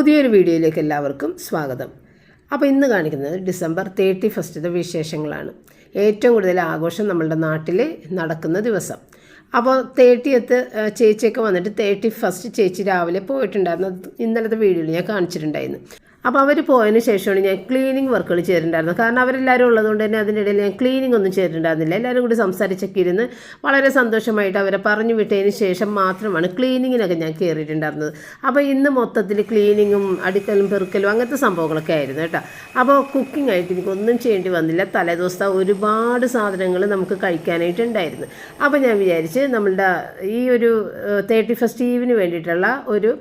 പുതിയൊരു വീഡിയോയിലേക്ക് എല്ലാവർക്കും സ്വാഗതം. അപ്പോൾ ഇന്ന് കാണിക്കുന്നത് ഡിസംബർ തേർട്ടി ഫസ്റ്റിന്റെ വിശേഷങ്ങളാണ്. ഏറ്റവും കൂടുതൽ ആഘോഷം നമ്മളുടെ നാട്ടിൽ നടക്കുന്ന ദിവസം. അപ്പോൾ തേർട്ടിയത്ത് ചേച്ചിയൊക്കെ വന്നിട്ട് തേർട്ടി ഫസ്റ്റ് ചേച്ചി രാവിലെ പോയിട്ടുണ്ടായിരുന്നു. ഇന്നലത്തെ വീഡിയോയിൽ ഞാൻ കാണിച്ചിട്ടുണ്ടായിരുന്നു. അപ്പോൾ അവർ പോയതിന് ശേഷമാണ് ഞാൻ ക്ലീനിങ് വർക്കുകൾ ചെയ്തിട്ടുണ്ടായിരുന്നത്. കാരണം അവരെല്ലാവരും ഉള്ളതുകൊണ്ട് തന്നെ അതിന്റെ ഇടയിൽ ഞാൻ ക്ലീനിങ് ഒന്നും ചെയ്തിട്ടുണ്ടായിരുന്നില്ല. എല്ലാവരും കൂടി സംസാരിച്ചൊക്കെ ഇരുന്ന് വളരെ സന്തോഷമായിട്ട് അവരെ പറഞ്ഞു വിട്ടതിന് ശേഷം മാത്രമാണ് ക്ലീനിങ്ങിനൊക്കെ ഞാൻ കയറിയിട്ടുണ്ടായിരുന്നത് അപ്പോൾ ഇന്ന് മൊത്തത്തിൽ ക്ലീനിങ്ങും അടുക്കലും പെറുക്കലും അങ്ങനത്തെ സംഭവങ്ങളൊക്കെ ആയിരുന്നു കേട്ടോ. അപ്പോൾ കുക്കിംഗ് ആയിട്ട് എനിക്കൊന്നും ചെയ്യേണ്ടി വന്നില്ല. തലേദിവസത്തെ ഒരുപാട് സാധനങ്ങൾ നമുക്ക് കഴിക്കാനായിട്ട് ഉണ്ടായിരുന്നു. അപ്പോൾ ഞാൻ വിചാരിച്ച് നമ്മളുടെ ഈ ഒരു തേർട്ടി ഫസ്റ്റ് ഈവിന് വേണ്ടിയിട്ടുള്ള ഒരു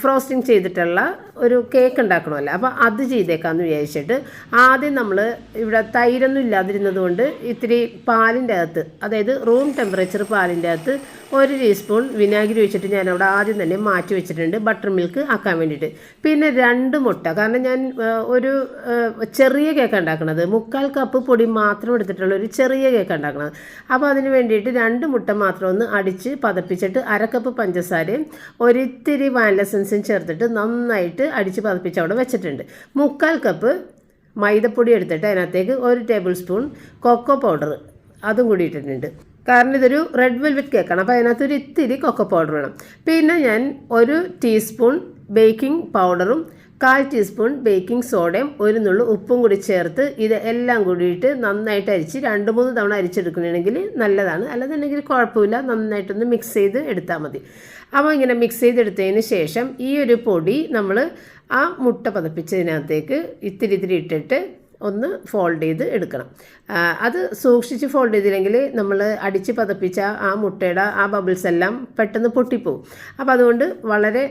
ഫ്രോസ്റ്റിംഗ് ചെയ്തിട്ടുള്ള ഒരു കേക്ക് ഉണ്ടാക്കണമല്ലോ. അപ്പോൾ അത് ചെയ്തേക്കാമെന്ന് വിചാരിച്ചിട്ട് ആദ്യം നമ്മൾ ഇവിടെ തൈരൊന്നും ഇല്ലാതിരുന്നത് കൊണ്ട് ഇത്തിരി പാലിന്റെ അകത്ത് അതായത് റൂം ടെമ്പറേച്ചർ പാലിന്റെ അകത്ത് ഒരു ടീസ്പൂൺ വിനാഗിരി വെച്ചിട്ട് ഞാൻ അവിടെ ആദ്യം തന്നെ മാറ്റി വെച്ചിട്ടുണ്ട് ബട്ടർ മിൽക്ക് ആക്കാൻ വേണ്ടിയിട്ട്. പിന്നെ രണ്ട് മുട്ട കാരണം ഞാൻ ഒരു ചെറിയ കേക്ക് ഉണ്ടാക്കണത്. മുക്കാൽ കപ്പ് പൊടി മാത്രം എടുത്തിട്ടുള്ള ഒരു ചെറിയ കേക്ക് ഉണ്ടാക്കണത്. അപ്പോൾ അതിന് വേണ്ടിയിട്ട് രണ്ട് മുട്ട മാത്രം ഒന്ന് അടിച്ച് പതപ്പിച്ചിട്ട് അര കപ്പ് പഞ്ചസാരയും ഒരിത്തിരി വാനില എസൻസും ചേർത്തിട്ട് നന്നായിട്ട് അടിച്ച് പതപ്പിച്ച് അവിടെ വെച്ചിട്ടുണ്ട്. മുക്കാൽ കപ്പ് മൈദപ്പൊടി എടുത്തിട്ട് അതിനകത്തേക്ക് ഒരു ടേബിൾ സ്പൂൺ കൊക്കോ പൗഡർ അതും കൂടി ഇട്ടിട്ടുണ്ട്. കാരണം ഇതൊരു റെഡ് വെൽവെറ്റ് കേക്കാണ് അപ്പോൾ അതിനകത്ത് ഒരു ഇത്തിരി കൊക്കോ പൗഡർ വേണം. പിന്നെ ഞാൻ ഒരു ടീസ്പൂൺ ബേക്കിംഗ് പൗഡറും കാൽ ടീസ്പൂൺ ബേക്കിംഗ് സോഡയും ഒരു നുള്ളു ഉപ്പും കൂടി ചേർത്ത് ഇത് എല്ലാം കൂടിയിട്ട് നന്നായിട്ട് അരിച്ച് രണ്ട് മൂന്ന് തവണ അരിച്ചെടുക്കണമെങ്കിൽ നല്ലതാണ്. അല്ലാന്നുണ്ടെങ്കിൽ കുഴപ്പമില്ല. നന്നായിട്ടൊന്ന് മിക്സ് ചെയ്ത് എടുത്താൽ മതി. അപ്പോൾ ഇങ്ങനെ മിക്സ് ചെയ്തെടുത്തതിന് ശേഷം ഈ ഒരു പൊടി നമ്മൾ ആ മുട്ട പതപ്പിച്ചതിനകത്തേക്ക് ഇത്തിരി ഇത്തിരി ഇട്ടിട്ട് ഒന്ന് ഫോൾഡ് ചെയ്ത് എടുക്കണം. അത് സൂക്ഷിച്ച് ഫോൾഡ് ചെയ്തില്ലെങ്കിൽ നമ്മൾ അടിച്ച് പതപ്പിച്ച ആ മുട്ടയുടെ ആ ബബിൾസ് എല്ലാം പെട്ടെന്ന് പൊട്ടിപ്പോവും. അപ്പോൾ അതുകൊണ്ട് വളരെ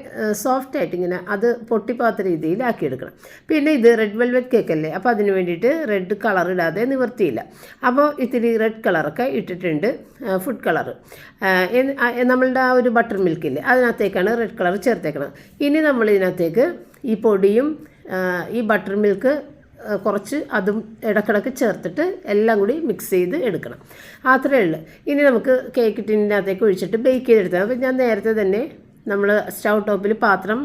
സോഫ്റ്റ് ആയിട്ട് ഇങ്ങനെ അത് പൊട്ടിപ്പോകാത്ത രീതിയിൽ ആക്കിയെടുക്കണം. പിന്നെ ഇത് റെഡ് വെൽവെറ്റ് കേക്ക് അല്ലേ? അപ്പോൾ അതിന് വേണ്ടിയിട്ട് റെഡ് കളർ ഇടാതെ നിവർത്തിയില്ല. അപ്പോൾ ഇത്തിരി റെഡ് കളറൊക്കെ ഇട്ടിട്ടുണ്ട് ഫുഡ് കളർ നമ്മളുടെ ആ ഒരു ബട്ടർ മിൽക്ക് മിൽക്കില്ലേ അതിനകത്തേക്കാണ് റെഡ് കളർ ചേർത്തേക്കണം ഇനി നമ്മൾ ഇതിനകത്തേക്ക് ഈ പൊടിയും ഈ ബട്ടർ മിൽക്ക് കുറച്ച് അതും ഇടക്കിടക്ക് ചേർത്തിട്ട് എല്ലാം കൂടി മിക്സ് ചെയ്ത് എടുക്കണം. അത്രയേ ഉള്ളൂ. ഇനി നമുക്ക് കേക്ക് ടിന്നിനകത്തേക്ക് ഒഴിച്ചിട്ട് ബേക്ക് ചെയ്തെടുത്താൽ അപ്പോൾ ഞാൻ നേരത്തെ തന്നെ നമ്മൾ സ്റ്റൗ ടോപ്പിൽ പാത്രം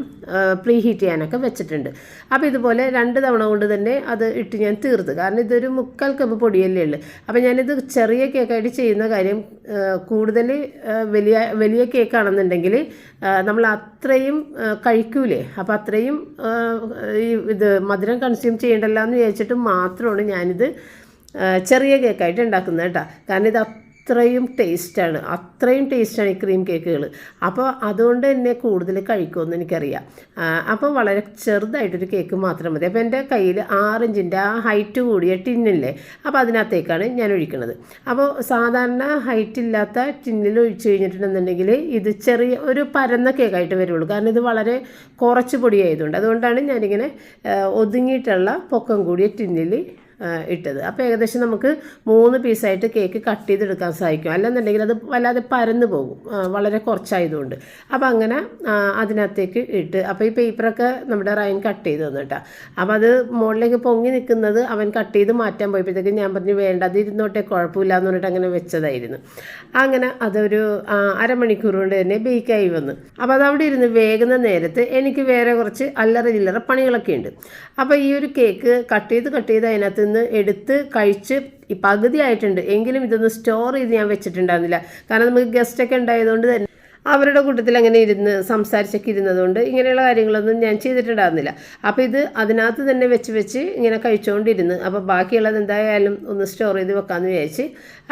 പ്രീ ഹീറ്റ് ചെയ്യാനൊക്കെ വെച്ചിട്ടുണ്ട്. അപ്പോൾ ഇതുപോലെ രണ്ട് തവണ കൊണ്ട് തന്നെ അത് ഇട്ട് ഞാൻ തീർത്ത്. കാരണം ഇതൊരു മുക്കാൽ കപ്പ് പൊടിയല്ലേ ഉള്ളൂ. അപ്പോൾ ഞാനിത് ചെറിയ കേക്കായിട്ട് ചെയ്യുന്ന കാര്യം കൂടുതൽ വലിയ വലിയ കേക്കാണെന്നുണ്ടെങ്കിൽ നമ്മൾ അത്രയും കഴിക്കൂലേ. അപ്പോൾ അത്രയും ഈ ഇത് മധുരം കൺസ്യൂം ചെയ്യണ്ടല്ലോ എന്ന് വിചാരിച്ചിട്ട് മാത്രമാണ് ഞാനിത് ചെറിയ കേക്കായിട്ട് ഉണ്ടാക്കുന്നത് കേട്ടോ. കാരണം ഇത് അത്രയും ടേസ്റ്റാണ്. അത്രയും ടേസ്റ്റാണ് ഈ ക്രീം കേക്കുകൾ അപ്പോൾ അതുകൊണ്ട് തന്നെ കൂടുതൽ കഴിക്കുമെന്ന് എനിക്കറിയാം. അപ്പോൾ വളരെ ചെറുതായിട്ടൊരു കേക്ക് മാത്രം മതി. അപ്പോൾ എന്റെ കയ്യിൽ ആറിഞ്ചിന്റെ ആ ഹൈറ്റ് കൂടിയ ടിന്നില്ലേ അപ്പോൾ അതിനകത്തേക്കാണ് ഞാൻ ഒഴിക്കുന്നത്. അപ്പോൾ സാധാരണ ഹൈറ്റ് ഇല്ലാത്ത ടിന്നിൽ ഒഴിച്ച് കഴിഞ്ഞിട്ടുണ്ടെന്നുണ്ടെങ്കിൽ ഇത് ചെറിയ ഒരു പരന്ന കേക്കായിട്ട് വരുള്ളൂ. കാരണം ഇത് വളരെ കുറച്ച് പൊടിയായതുകൊണ്ട്. അതുകൊണ്ടാണ് ഞാനിങ്ങനെ ഒതുങ്ങിയിട്ടുള്ള പൊക്കം കൂടിയ ടിന്നിൽ ഇട്ടത്. അപ്പോൾ ഏകദേശം നമുക്ക് മൂന്ന് പീസായിട്ട് കേക്ക് കട്ട് ചെയ്തെടുക്കാൻ സാധിക്കും. അല്ലെന്നുണ്ടെങ്കിൽ അത് വല്ലാതെ പരന്നു പോകും. വളരെ കുറച്ചായതുകൊണ്ട്. അപ്പോൾ അങ്ങനെ അതിനകത്തേക്ക് ഇട്ട്. അപ്പോൾ ഈ പേപ്പറൊക്കെ നമ്മുടെ റൈൻ കട്ട് ചെയ്ത് തന്നിട്ടാ അപ്പോൾ അത് മുകളിലേക്ക് പൊങ്ങി നിൽക്കുന്നത് അവൻ കട്ട് ചെയ്ത് മാറ്റാൻ പോയപ്പോഴത്തേക്ക് ഞാൻ പറഞ്ഞു വേണ്ട അത് ഇരുന്നോട്ടെ കുഴപ്പമില്ല എന്ന് പറഞ്ഞിട്ട് അങ്ങനെ വെച്ചതായിരുന്നു. അങ്ങനെ അതൊരു അരമണിക്കൂർ കൊണ്ട് തന്നെ ബേക്കായി വന്നു. അപ്പോൾ അത് അവിടെ ഇരുന്ന് വേകുന്ന നേരത്ത് എനിക്ക് വേറെ കുറച്ച് അല്ലറ ചില്ലറ പണികളൊക്കെ ഉണ്ട്. അപ്പോൾ ഈ ഒരു കേക്ക് കട്ട് ചെയ്ത് കട്ട് ചെയ്ത് അതിനകത്ത് നിന്ന് എടുത്ത് കഴിച്ച് ഈ പകുതി ആയിട്ടുണ്ട്. എങ്കിലും ഇതൊന്ന് സ്റ്റോർ ചെയ്ത് ഞാൻ വെച്ചിട്ടുണ്ടായിരുന്നില്ല. കാരണം നമുക്ക് ഗസ്റ്റൊക്കെ ഉണ്ടായതുകൊണ്ട് തന്നെ അവരുടെ കൂട്ടത്തിൽ അങ്ങനെ ഇരുന്ന് സംസാരിച്ചൊക്കെ ഇരുന്നതുകൊണ്ട് ഇങ്ങനെയുള്ള കാര്യങ്ങളൊന്നും ഞാൻ ചെയ്തിട്ടുണ്ടായിരുന്നില്ല. അപ്പോൾ ഇത് അതിനകത്ത് തന്നെ വെച്ച് വെച്ച് ഇങ്ങനെ കഴിച്ചുകൊണ്ടിരുന്ന്. അപ്പോൾ ബാക്കിയുള്ളത് എന്തായാലും ഒന്ന് സ്റ്റോർ ചെയ്ത് വെക്കാമെന്ന് വിചാരിച്ച്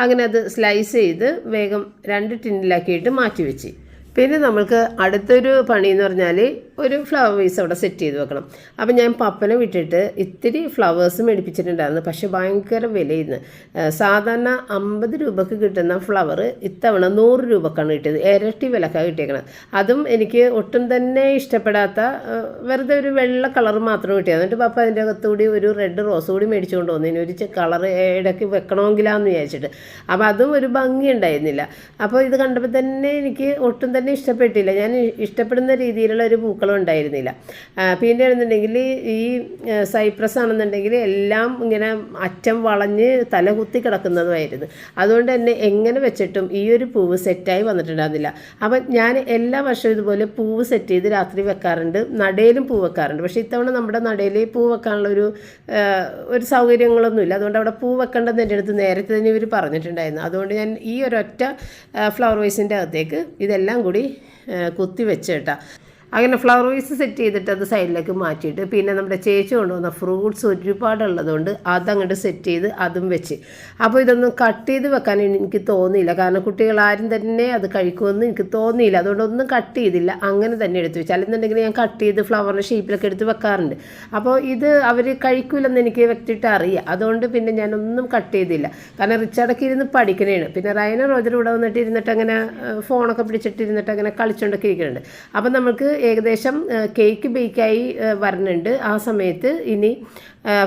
അങ്ങനെ അത് സ്ലൈസ് ചെയ്ത് വേഗം രണ്ട് ടിന്നിലാക്കിയിട്ട് മാറ്റി വെച്ച്. പിന്നെ നമ്മൾക്ക് അടുത്തൊരു പണി എന്ന് പറഞ്ഞാൽ ഒരു ഫ്ലവർ വേസ് അവിടെ സെറ്റ് ചെയ്ത് വെക്കണം. അപ്പം ഞാൻ പപ്പനെ വിട്ടിട്ട് ഇത്തിരി ഫ്ലവേഴ്സ് മേടിപ്പിച്ചിട്ടുണ്ടായിരുന്നു. പക്ഷേ ഭയങ്കര വിലയിന്ന്. സാധാരണ അമ്പത് രൂപക്ക് കിട്ടുന്ന ഫ്ലവർ ഇത്തവണ നൂറ് രൂപക്കാണ് കിട്ടിയത്. ഇരട്ടി വിലക്കാണ് കിട്ടിയേക്കണത്. അതും എനിക്ക് ഒട്ടും തന്നെ ഇഷ്ടപ്പെടാത്ത വെറുതെ ഒരു വെള്ള കളർ മാത്രം കിട്ടിയത്. എന്നിട്ട് പപ്പ അതിന്റെ അകത്തുകൂടി ഒരു റെഡ് റോസ് കൂടി മേടിച്ചുകൊണ്ട് ഇനി ഒരു കളർ ഇടയ്ക്ക് വെക്കണമെങ്കിലാന്ന് വിചാരിച്ചിട്ട്. അപ്പോൾ അതും ഒരു ഭംഗി ഉണ്ടായിരുന്നില്ല. അപ്പോൾ ഇത് കണ്ടപ്പോൾ തന്നെ എനിക്ക് ഒട്ടും തന്നെ ഇഷ്ടപ്പെട്ടില്ല. ഞാൻ ഇഷ്ടപ്പെടുന്ന രീതിയിലുള്ള ഒരു പൂക്കള പൂക്കളും ഉണ്ടായിരുന്നില്ല. പിന്നെ ആണെന്നുണ്ടെങ്കിൽ ഈ സൈപ്രസ് ആണെന്നുണ്ടെങ്കിൽ എല്ലാം ഇങ്ങനെ അറ്റം വളഞ്ഞ് തല കുത്തി കിടക്കുന്നതുമായിരുന്നു. അതുകൊണ്ട് തന്നെ എങ്ങനെ വെച്ചിട്ടും ഈ ഒരു പൂവ് സെറ്റായി വന്നിട്ടുണ്ടായിരുന്നില്ല. അപ്പം ഞാൻ എല്ലാ വർഷവും ഇതുപോലെ പൂവ് സെറ്റ് ചെയ്ത് രാത്രി വെക്കാറുണ്ട്. നടയിലും പൂ വെക്കാറുണ്ട്. പക്ഷേ ഇത്തവണ നമ്മുടെ നടയിൽ പൂ വെക്കാനുള്ള ഒരു ഒരു സൗകര്യങ്ങളൊന്നുമില്ല അതുകൊണ്ട് അവിടെ പൂ വെക്കേണ്ടെന്ന് എന്റെ അടുത്ത് നേരത്തെ തന്നെ ഇവർ പറഞ്ഞിട്ടുണ്ടായിരുന്നു. അതുകൊണ്ട് ഞാൻ ഈ ഒരൊറ്റ ഫ്ലവർ വൈസിന്റെ അകത്തേക്ക് ഇതെല്ലാം കൂടി കുത്തി വെച്ച് കേട്ടാ. അങ്ങനെ ഫ്ലവർ വൈസ് സെറ്റ് ചെയ്തിട്ട് അത് സൈഡിലേക്ക് മാറ്റിയിട്ട് പിന്നെ നമ്മുടെ ചേച്ചി കൊണ്ടുവന്ന ഫ്രൂട്ട്സ് ഒരുപാടുള്ളതുകൊണ്ട് അതങ്ങോട്ട് സെറ്റ് ചെയ്ത് അതും വെച്ച്. അപ്പോൾ ഇതൊന്നും കട്ട് ചെയ്ത് വെക്കാൻ എനിക്ക് തോന്നിയില്ല. കാരണം കുട്ടികൾ ആരും തന്നെ അത് കഴിക്കുമെന്ന് എനിക്ക് തോന്നിയില്ല. അതുകൊണ്ട് ഒന്നും കട്ട് ചെയ്തില്ല. അങ്ങനെ തന്നെ എടുത്ത് വെച്ചു. അല്ലെന്നുണ്ടെങ്കിൽ ഞാൻ കട്ട് ചെയ്ത് ഫ്ലവറിന്റെ ഷേപ്പിലൊക്കെ എടുത്ത് വെക്കാറുണ്ട്. അപ്പോൾ ഇത് അവർ കഴിക്കില്ലെന്ന് എനിക്ക് വ്യക്തിയിട്ട് അറിയാം. അതുകൊണ്ട് പിന്നെ ഞാനൊന്നും കട്ട് ചെയ്തില്ല. കാരണം റിച്ചാർഡൊക്കെ ഇരുന്ന് പഠിക്കണേണ്. പിന്നെ റൈന റോജർ ഇവിടെ വന്നിട്ട് ഇരുന്നിട്ട് അങ്ങനെ ഫോണൊക്കെ പിടിച്ചിട്ട് ഇരുന്നിട്ട് അങ്ങനെ കളിച്ചുകൊണ്ടൊക്കെ ഇരിക്കുന്നുണ്ട് അപ്പം നമുക്ക് ഏകദേശം കേക്ക് ബേക്കായി വരുന്നുണ്ട്. ആ സമയത്ത് ഇനി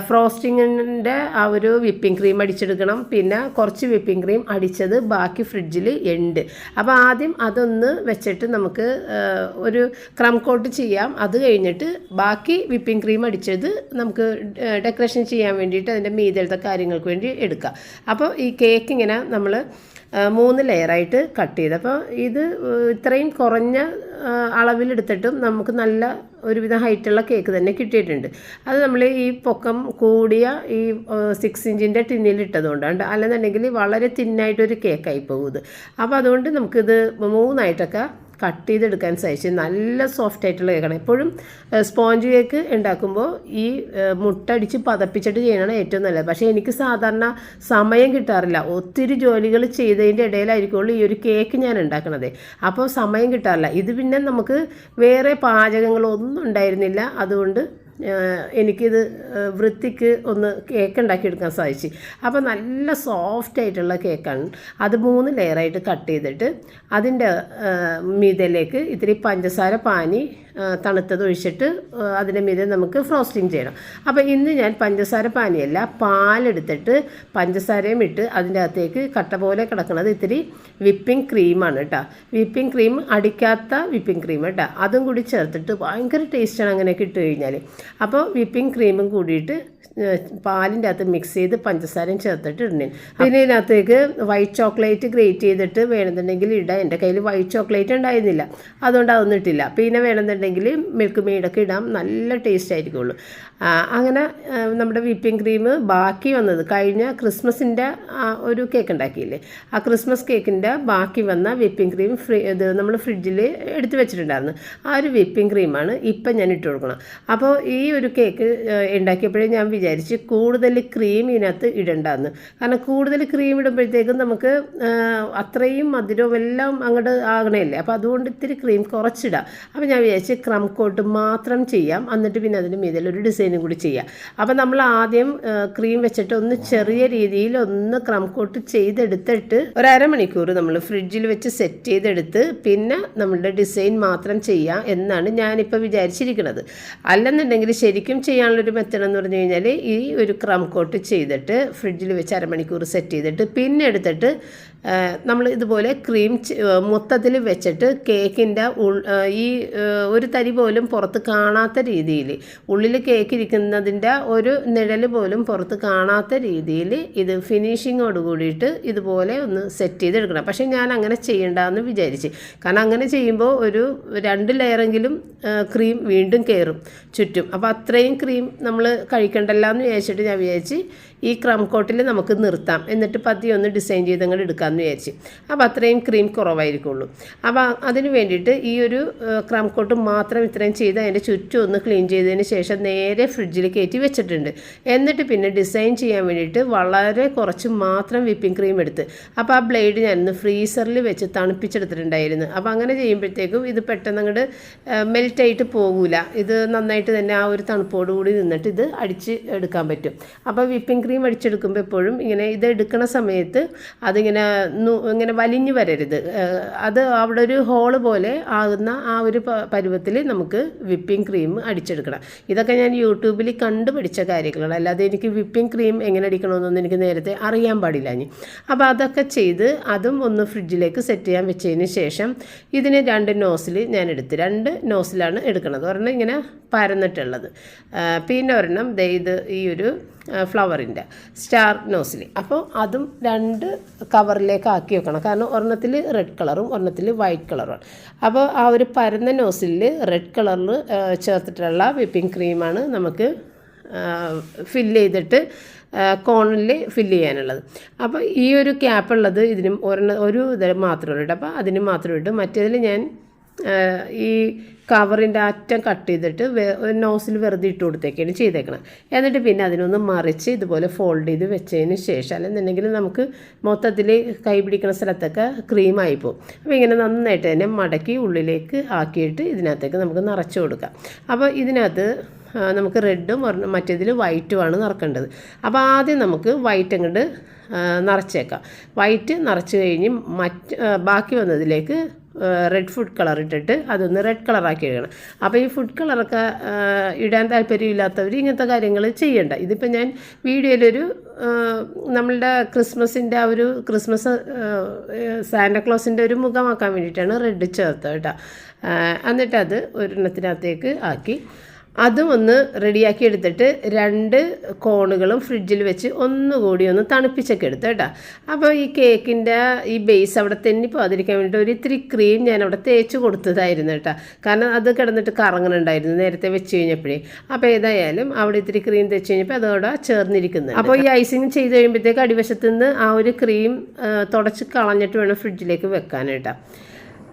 ഫ്രോസ്റ്റിങ്ങിന്റെ ആ ഒരു വിപ്പിംഗ് ക്രീം അടിച്ചെടുക്കണം. പിന്നെ കുറച്ച് വിപ്പിംഗ് ക്രീം അടിച്ചത് ബാക്കി ഫ്രിഡ്ജിൽ ഉണ്ട്. അപ്പോൾ ആദ്യം അതൊന്ന് വെച്ചിട്ട് നമുക്ക് ഒരു ക്രം കോട്ട് ചെയ്യാം. അത് കഴിഞ്ഞിട്ട് ബാക്കി വിപ്പിംഗ് ക്രീം അടിച്ചത് നമുക്ക് ഡെക്കറേഷൻ ചെയ്യാൻ വേണ്ടിയിട്ട് അതിന്റെ മീതലത്തെ കാര്യങ്ങൾക്ക് വേണ്ടി എടുക്കാം. അപ്പോൾ ഈ കേക്ക് ഇങ്ങനെ നമ്മൾ മൂന്ന് ലെയറായിട്ട് കട്ട് ചെയ്ത്. അപ്പോൾ ഇത് ഇത്രയും കുറഞ്ഞ അളവിലെടുത്തിട്ടും നമുക്ക് നല്ല ഒരുവിധം ഹൈറ്റുള്ള കേക്ക് തന്നെ കിട്ടിയിട്ടുണ്ട്. അത് നമ്മൾ ഈ പൊക്കം കൂടിയ ഈ സിക്സ് ഇഞ്ചിന്റെ ടിന്നിൽ ഇട്ടതുകൊണ്ടാണ് അല്ലെന്നുണ്ടെങ്കിൽ വളരെ തിന്നായിട്ടൊരു കേക്കായി പോകും അപ്പോൾ അതുകൊണ്ട് നമുക്കിത് മൂന്നായിട്ടൊക്കെ കട്ട് ചെയ്തെടുക്കാൻ സാധിച്ചു നല്ല സോഫ്റ്റ് ആയിട്ടുള്ള കേക്കാണ്. എപ്പോഴും സ്പോഞ്ച് കേക്ക് ഉണ്ടാക്കുമ്പോൾ ഈ മുട്ടടിച്ച് പതപ്പിച്ചിട്ട് ചെയ്യണതാണ് ഏറ്റവും നല്ലത്. പക്ഷേ എനിക്ക് സാധാരണ സമയം കിട്ടാറില്ല. ഒത്തിരി ജോലികൾ ചെയ്തതിന്റെ ഇടയിലായിരിക്കുള്ളൂ ഈ ഒരു കേക്ക് ഞാൻ ഉണ്ടാക്കണത്. അപ്പോൾ സമയം കിട്ടാറില്ല. ഇത് പിന്നെ നമുക്ക് വേറെ പാചകങ്ങളൊന്നും ഉണ്ടായിരുന്നില്ല. അതുകൊണ്ട് എനിക്കിത് വൃത്തിക്ക് ഒന്ന് കേക്ക് ഉണ്ടാക്കിയെടുക്കാൻ സാധിച്ചു. അപ്പോൾ നല്ല സോഫ്റ്റ് ആയിട്ടുള്ള കേക്കാണ്. അത് മൂന്ന് ലെയറായിട്ട് കട്ട് ചെയ്തിട്ട് അതിന്റെ മീതയിലേക്ക് ഇത്തിരി പഞ്ചസാര പാനി തണുത്തത് ഒഴിച്ചിട്ട് അതിന്റെ മീതെ നമുക്ക് ഫ്രോസ്റ്റിംഗ് ചെയ്യണം. അപ്പോൾ ഇന്ന് ഞാൻ പഞ്ചസാര പാനിയല്ല പാലെടുത്തിട്ട് പഞ്ചസാരയും ഇട്ട് അതിന്റെ അകത്തേക്ക് കട്ട പോലെ കിടക്കുന്നത് ഇത്തിരി വിപ്പിംഗ് ക്രീമാണ് കേട്ടോ. വിപ്പിംഗ് ക്രീം അടിക്കാത്ത വിപ്പിംഗ് ക്രീം കേട്ടോ. അതും കൂടി ചേർത്തിട്ട് ഭയങ്കര ടേസ്റ്റാണ് അങ്ങനെയൊക്കെ ഇട്ട് കഴിഞ്ഞാൽ അപ്പോൾ വിപ്പിംഗ് ക്രീമും കൂടിയിട്ട് പാലിന്റെ അകത്ത് മിക്സ് ചെയ്ത് പഞ്ചസാരയും ചേർത്തിട്ട് ഇടണേ. പിന്നെ ഇതിനകത്തേക്ക് വൈറ്റ് ചോക്ലേറ്റ് ഗ്രേറ്റ് ചെയ്തിട്ട് വേണമെന്നുണ്ടെങ്കിൽ ഇടാം. എന്റെ കയ്യിൽ വൈറ്റ് ചോക്ലേറ്റ് ഉണ്ടായിരുന്നില്ല. അതുകൊണ്ട് അതൊന്നും ഇട്ടില്ല. പിന്നെ വേണമെന്നുണ്ടെങ്കിൽ മിൽക്ക് മെയ്ഡൊക്കെ ഇടാം. നല്ല ടേസ്റ്റ് ആയിരിക്കുള്ളൂ. അങ്ങനെ നമ്മുടെ വിപ്പിംഗ് ക്രീം ബാക്കി വന്നത് കഴിഞ്ഞ ക്രിസ്മസിന്റെ ഒരു കേക്ക് ഉണ്ടാക്കിയില്ലേ? ആ ക്രിസ്മസ് കേക്കിന്റെ ബാക്കി വന്ന വിപ്പിംഗ് ക്രീം ഫ്രീ ഇത് നമ്മൾ ഫ്രിഡ്ജിൽ എടുത്തു വെച്ചിട്ടുണ്ടായിരുന്നു. ആ ഒരു വിപ്പിംഗ് ക്രീമാണ് ഇപ്പം ഞാൻ ഇട്ട് കൊടുക്കണം അപ്പോൾ ഈ ഒരു കേക്ക് ഉണ്ടാക്കിയപ്പോഴേ ഞാൻ വിചാരിച്ച് കൂടുതൽ ക്രീം ഇതിനകത്ത് ഇടണ്ടെന്ന്. കാരണം കൂടുതൽ ക്രീം ഇടുമ്പോഴത്തേക്കും നമുക്ക് അത്രയും മധുരവും എല്ലാം അങ്ങോട്ട് ആകണമല്ലേ അപ്പോൾ അതുകൊണ്ട് ഇത്തിരി ക്രീം കുറച്ചിടാം. അപ്പോൾ ഞാൻ വിചാരിച്ച് ക്രം കോട്ട് മാത്രം ചെയ്യാം. എന്നിട്ട് പിന്നെ അതിന് മീതിൽ ഒരു ഡിസൈനും കൂടി ചെയ്യാം. അപ്പോൾ നമ്മൾ ആദ്യം ക്രീം വെച്ചിട്ട് ഒന്ന് ചെറിയ രീതിയിൽ ഒന്ന് ക്രം കോട്ട് ചെയ്തെടുത്തിട്ട് ഒരു നമ്മൾ ഫ്രിഡ്ജിൽ വെച്ച് സെറ്റ് ചെയ്തെടുത്ത് പിന്നെ നമ്മളുടെ ഡിസൈൻ മാത്രം ചെയ്യാം എന്നാണ് ഞാനിപ്പോൾ വിചാരിച്ചിരിക്കുന്നത് അല്ലെന്നുണ്ടെങ്കിൽ ശരിക്കും ചെയ്യാനുള്ളൊരു മെത്തേഡ് എന്ന് പറഞ്ഞു കഴിഞ്ഞാൽ ഈ ഒരു ക്രം കോട്ട് ചെയ്തിട്ട് ഫ്രിഡ്ജിൽ വെച്ച് അരമണിക്കൂർ സെറ്റ് ചെയ്തിട്ട് പിന്നെ എടുത്തിട്ട് നമ്മൾ ഇതുപോലെ ക്രീം മൊത്തത്തിൽ വെച്ചിട്ട് കേക്കിന്റെ ഈ ഒരു തരി പോലും പുറത്ത് കാണാത്ത രീതിയിൽ ഉള്ളിൽ കേക്ക് ഇരിക്കുന്നതിന്റെ ഒരു നിഴൽ പോലും പുറത്ത് കാണാത്ത രീതിയിൽ ഇത് ഫിനിഷിങ്ങോട് കൂടിയിട്ട് ഇതുപോലെ ഒന്ന് സെറ്റ് ചെയ്തെടുക്കണം. പക്ഷേ ഞാൻ അങ്ങനെ ചെയ്യണ്ടെന്ന് വിചാരിച്ച്. കാരണം അങ്ങനെ ചെയ്യുമ്പോൾ ഒരു രണ്ട് ലെയറെങ്കിലും ക്രീം വീണ്ടും കയറും ചുറ്റും. അപ്പോൾ അത്രയും ക്രീം നമ്മൾ കഴിക്കണ്ടല്ലോ എന്ന് വിചാരിച്ചിട്ട് ഞാൻ വിചാരിച്ച് ഈ ക്രം കോട്ടിൽ നമുക്ക് നിർത്താം. എന്നിട്ട് പതി ഒന്ന് ഡിസൈൻ ചെയ്ത് അങ്ങോട്ട് എടുക്കാമെന്ന് വിചാരിച്ച്. അപ്പോൾ അത്രയും ക്രീം കുറവായിരിക്കുള്ളൂ. അപ്പോൾ അതിന് വേണ്ടിയിട്ട് ഈ ഒരു ക്രം കോട്ട് മാത്രം ഇത്രയും ചെയ്ത് അതിന്റെ ചുറ്റും ഒന്ന് ക്ലീൻ ചെയ്തതിന് ശേഷം നേരെ ഫ്രിഡ്ജിൽ കയറ്റി വെച്ചിട്ടുണ്ട്. എന്നിട്ട് പിന്നെ ഡിസൈൻ ചെയ്യാൻ വേണ്ടിയിട്ട് വളരെ കുറച്ച് മാത്രം വിപ്പിംഗ് ക്രീം എടുത്ത്. അപ്പോൾ ആ ബ്ലേഡ് ഞാനൊന്ന് ഫ്രീസറിൽ വെച്ച് തണുപ്പിച്ചെടുത്തിട്ടുണ്ടായിരുന്നു. അപ്പോൾ അങ്ങനെ ചെയ്യുമ്പോഴത്തേക്കും ഇത് പെട്ടെന്ന് അങ്ങോട്ട് മെൽറ്റായിട്ട് പോകില്ല പോകൂല. ഇത് നന്നായിട്ട് തന്നെ ആ ഒരു തണുപ്പോടുകൂടി നിന്നിട്ട് ഇത് അടിച്ച് എടുക്കാൻ പറ്റും. അപ്പോൾ വിപ്പിംഗ് ക്രീം അടിച്ചെടുക്കുമ്പോൾ എപ്പോഴും ഇങ്ങനെ ഇത് എടുക്കുന്ന സമയത്ത് അതിങ്ങനെ ഇങ്ങനെ വലിഞ്ഞു വരരുത്. അത് അവിടെ ഒരു ഹോൾ പോലെ ആകുന്ന ആ ഒരു പരുവത്തിൽ നമുക്ക് വിപ്പിംഗ് ക്രീം അടിച്ചെടുക്കണം. ഇതൊക്കെ ഞാൻ യൂട്യൂബിൽ കണ്ടുപിടിച്ച കാര്യങ്ങളാണ്. അല്ലാതെ എനിക്ക് വിപ്പിംഗ് ക്രീം എങ്ങനെ അടിക്കണമെന്നൊന്നും എനിക്ക് നേരത്തെ അറിയാൻ പാടില്ല ഇനി. അപ്പോൾ അതൊക്കെ ചെയ്ത് അതും ഒന്ന് ഫ്രിഡ്ജിലേക്ക് സെറ്റ് ചെയ്യാൻ വെച്ചതിന് ശേഷം ഇതിന് രണ്ട് നോസിൽ ഞാൻ എടുത്ത് രണ്ട് നോസിലാണ് എടുക്കുന്നത് ഒരെണ്ണം ഇങ്ങനെ പരന്നിട്ടുള്ളത്. പിന്നെ ഒരെണ്ണം ഇത് ഈ ഒരു ഫ്ലവറിന്റെ സ്റ്റാർ നോസിൽ അപ്പോൾ അതും രണ്ട് കവറിലേക്ക് ആക്കി വെക്കണം. കാരണം ഒരെണ്ണത്തിൽ റെഡ് കളറും ഒരെണ്ണത്തിൽ വൈറ്റ് കളറും അപ്പോൾ ആ ഒരു പരന്ന നോസിൽ റെഡ് കളറിൽ ചേർത്തിട്ടുള്ള വിപ്പിംഗ് ക്രീമാണ് നമുക്ക് ഫില്ല് ചെയ്തിട്ട് കോണിൽ ഫില്ല് ചെയ്യാനുള്ളത്. അപ്പോൾ ഈ ഒരു ക്യാപ്പ് ഉള്ളത് ഇതിന് ഒരെണ്ണം ഒരു ഇത് മാത്രമേ ഉള്ളൂ അപ്പോൾ അതിന് മാത്രം ഇട്ട് മറ്റേതിൽ ഞാൻ ഈ കവറിന്റെ അറ്റം കട്ട് ചെയ്തിട്ട് നോസിൽ വെറുതെ ഇട്ട് കൊടുത്തേക്കാണ് ചെയ്തേക്കണം. എന്നിട്ട് പിന്നെ അതിനൊന്ന് മറിച്ച് ഇതുപോലെ ഫോൾഡ് ചെയ്ത് വെച്ചതിന് ശേഷം അല്ലെന്നുണ്ടെങ്കിൽ നമുക്ക് മൊത്തത്തിൽ കൈ പിടിക്കുന്ന സ്ഥലത്തൊക്കെ ക്രീമായി പോകും. അപ്പോൾ ഇങ്ങനെ നന്നായിട്ട് തന്നെ മടക്കി ഉള്ളിലേക്ക് ആക്കിയിട്ട് ഇതിനകത്തേക്ക് നമുക്ക് നിറച്ച് കൊടുക്കാം. അപ്പോൾ ഇതിനകത്ത് നമുക്ക് റെഡും മറ്റേതിൽ വൈറ്റുമാണ് നിറക്കേണ്ടത്. അപ്പോൾ ആദ്യം നമുക്ക് വൈറ്റ് അങ്ങോട്ട് നിറച്ചേക്കാം. വൈറ്റ് നിറച്ച് കഴിഞ്ഞ് മറ്റ് ബാക്കി വന്നതിലേക്ക് റെഡ് ഫുഡ് കളർ ഇട്ടിട്ട് അതൊന്ന് റെഡ് കളറാക്കി എഴുതണം അപ്പോൾ ഈ ഫുഡ് കളറൊക്കെ ഇടാൻ താല്പര്യമില്ലാത്തവർ ഇങ്ങനത്തെ കാര്യങ്ങൾ ചെയ്യണ്ട. ഇതിപ്പോൾ ഞാൻ വീഡിയോയിലൊരു നമ്മളുടെ ക്രിസ്മസിന്റെ ആ ഒരു ക്രിസ്മസ് സാന്റക്ലോസിന്റെ ഒരു മുഖമാക്കാൻ വേണ്ടിയിട്ടാണ് റെഡ് ചേർത്തത് കേട്ടോ. എന്നിട്ടത് ഒരെണ്ണത്തിനകത്തേക്ക് ആക്കി അതും ഒന്ന് റെഡിയാക്കി എടുത്തിട്ട് രണ്ട് കോണുകളും ഫ്രിഡ്ജിൽ വെച്ച് ഒന്നുകൂടി ഒന്ന് തണുപ്പിച്ചൊക്കെ എടുത്തു കേട്ടോ. അപ്പോൾ ഈ കേക്കിന്റെ ഈ ബേസ് അവിടെ തന്നെ പോകാതിരിക്കാൻ വേണ്ടിയിട്ട് ഒരു ഇത്തിരി ക്രീം ഞാൻ അവിടെ തേച്ച് കൊടുത്തതായിരുന്നു കേട്ടോ. കാരണം അത് കിടന്നിട്ട് കറങ്ങണുണ്ടായിരുന്നു നേരത്തെ വെച്ച് കഴിഞ്ഞപ്പോഴേ. അപ്പോൾ ഏതായാലും അവിടെ ഇത്തിരി ക്രീം തേച്ച് കഴിഞ്ഞപ്പോൾ അതോടെ ചേർന്നിരിക്കുന്നത് അപ്പോൾ ഈ ഐസിങ് ചെയ്ത് കഴിയുമ്പോഴത്തേക്ക് അടിവശത്ത് നിന്ന് ആ ഒരു ക്രീം തുടച്ച് കളഞ്ഞിട്ട് വേണം ഫ്രിഡ്ജിലേക്ക് വെക്കാൻ കേട്ടോ.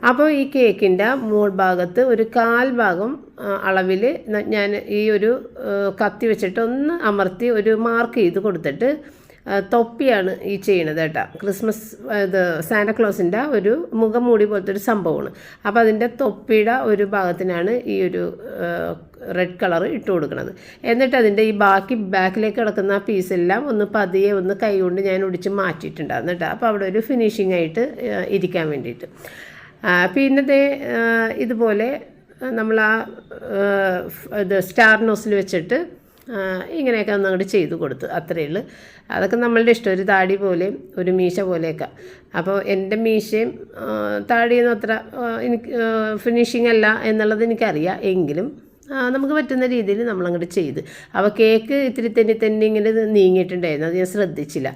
അപ്പോൾ ഈ കേക്കിന്റെ മോൾ ഭാഗത്ത് ഒരു കാൽ ഭാഗം അളവിൽ ഞാൻ ഈ ഒരു കത്തി വെച്ചിട്ട് ഒന്ന് അമർത്തി ഒരു മാർക്ക് ചെയ്ത് കൊടുത്തിട്ട് തൊപ്പിയാണ് ഈ ചെയ്യണത് കേട്ടോ. ക്രിസ്മസ് ഇത് സാന്റക്ലോസിന്റെ ഒരു മുഖം മൂടി പോലത്തെ ഒരു സംഭവമാണ്. അപ്പോൾ അതിന്റെ തൊപ്പിയുടെ ഒരു ഭാഗത്തിനാണ് ഈ ഒരു റെഡ് കളർ ഇട്ട് കൊടുക്കുന്നത് എന്നിട്ട് അതിന്റെ ഈ ബാക്കി ബാക്കിലേക്ക് കിടക്കുന്ന പീസെല്ലാം ഒന്ന് പതിയെ ഒന്ന് കൈ കൊണ്ട് ഞാൻ ഒടിച്ച് മാറ്റിയിട്ടുണ്ടായിരുന്നു കേട്ടോ. അപ്പോൾ അവിടെ ഒരു ഫിനിഷിംഗ് ആയിട്ട് ഇരിക്കാൻ വേണ്ടിയിട്ട്. ആ, പിന്നെ ദേ ഇതുപോലെ നമ്മൾ ആ ഇത് സ്റ്റാർ നോസിൽ വെച്ചിട്ട് ഇങ്ങനെയൊക്കെ ഒന്ന് അങ്ങോട്ട് ചെയ്ത് കൊടുത്തു അത്രയേ ഉള്ളൂ. അതൊക്കെ നമ്മളുടെ ഇഷ്ടം ഒരു താടി പോലെയും ഒരു മീശ പോലെയൊക്കെ. അപ്പോൾ എന്റെ മീശയും താടിയൊന്നും അത്ര എനിക്ക് ഫിനിഷിംഗ് അല്ല എന്നുള്ളത് എനിക്കറിയാം. എങ്കിലും നമുക്ക് പറ്റുന്ന രീതിയിൽ നമ്മളങ്ങോട്ട് ചെയ്ത്. അപ്പോൾ കേക്ക് ഇത്തിരി തന്നെ തെന്നി ഇങ്ങനെ നീങ്ങിയിട്ടുണ്ടായിരുന്നു. അത് ഞാൻ ശ്രദ്ധിച്ചില്ല.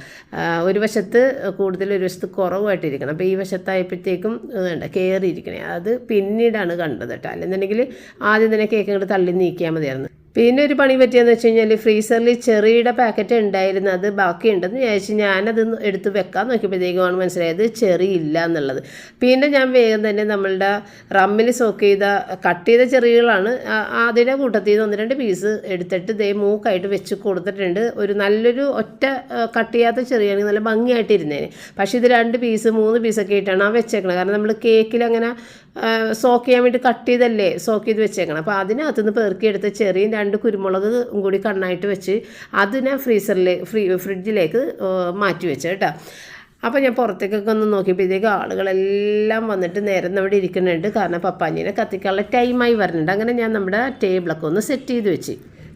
ഒരു വശത്ത് കൂടുതൽ ഒരു വശത്ത് കുറവായിട്ടിരിക്കണം. അപ്പോൾ ഈ വശത്തായപ്പോഴത്തേക്കും വേണ്ട കയറിയിരിക്കണേ അത് പിന്നീടാണ് കണ്ടത് കേട്ടോ. അല്ലെന്നുണ്ടെങ്കിൽ ആദ്യം തന്നെ കേക്ക് അങ്ങോട്ട് തള്ളി നീക്കിയാൽ മതിയായിരുന്നു. പിന്നെ ഒരു പണി പറ്റിയെന്ന് വെച്ച് കഴിഞ്ഞാൽ ഫ്രീസറിൽ ചെറിയുടെ പാക്കറ്റ് ഉണ്ടായിരുന്നു അത് ബാക്കിയുണ്ടെന്ന് വിചാരിച്ച് ഞാനത് എടുത്ത് വെക്കാൻ നോക്കിയപ്പോഴത്തേക്കുമാണ് മനസ്സിലായത് ചെറി ഇല്ല എന്നുള്ളത്. പിന്നെ ഞാൻ വേഗം തന്നെ നമ്മളുടെ റമ്മിൽ സോക്ക് ചെയ്ത കട്ട് ചെയ്ത ചെറികളാണ് അതിന്റെ കൂട്ടത്തിൽ നിന്ന് ഒന്ന് രണ്ട് പീസ് എടുത്തിട്ട് ദേ മൂക്കായിട്ട് വെച്ച് കൊടുത്തിട്ടുണ്ട്. ഒരു നല്ലൊരു ഒറ്റ കട്ട് ചെയ്യാത്ത ചെറിയാണെങ്കിൽ നല്ല ഭംഗിയായിട്ടിരുന്നേനെ പക്ഷേ ഇത് രണ്ട് പീസ് മൂന്ന് പീസൊക്കെ ആയിട്ടാണ് ആ വെച്ചേക്കണത്. കാരണം നമ്മൾ കേക്കിൽ അങ്ങനെ സോക്ക് ചെയ്യാൻ വേണ്ടി കട്ട് ചെയ്തല്ലേ സോക്ക് ചെയ്ത് വെച്ചേക്കണം അപ്പോൾ അതിനകത്തുനിന്ന് പെറുക്കിയെടുത്ത ചെറിയും രണ്ട് കുരുമുളക് കൂടി കണ്ണായിട്ട് വെച്ച് അത് ഞാൻ ഫ്രീസറിലെ ഫ്രീ ഫ്രിഡ്ജിലേക്ക് മാറ്റി വെച്ചു കേട്ടോ. അപ്പോൾ ഞാൻ പുറത്തേക്കൊക്കെ ഒന്ന് നോക്കിയപ്പോഴത്തേക്ക് ആളുകളെല്ലാം വന്നിട്ട് നേരം നമ്മുടെ ഇരിക്കുന്നുണ്ട്. കാരണം പപ്പാഞ്ഞിനെ കത്തിക്കാനുള്ള ടൈമായി വരുന്നുണ്ട് അങ്ങനെ ഞാൻ നമ്മുടെ ടേബിളൊക്കെ ഒന്ന് സെറ്റ് ചെയ്ത് വെച്ച്.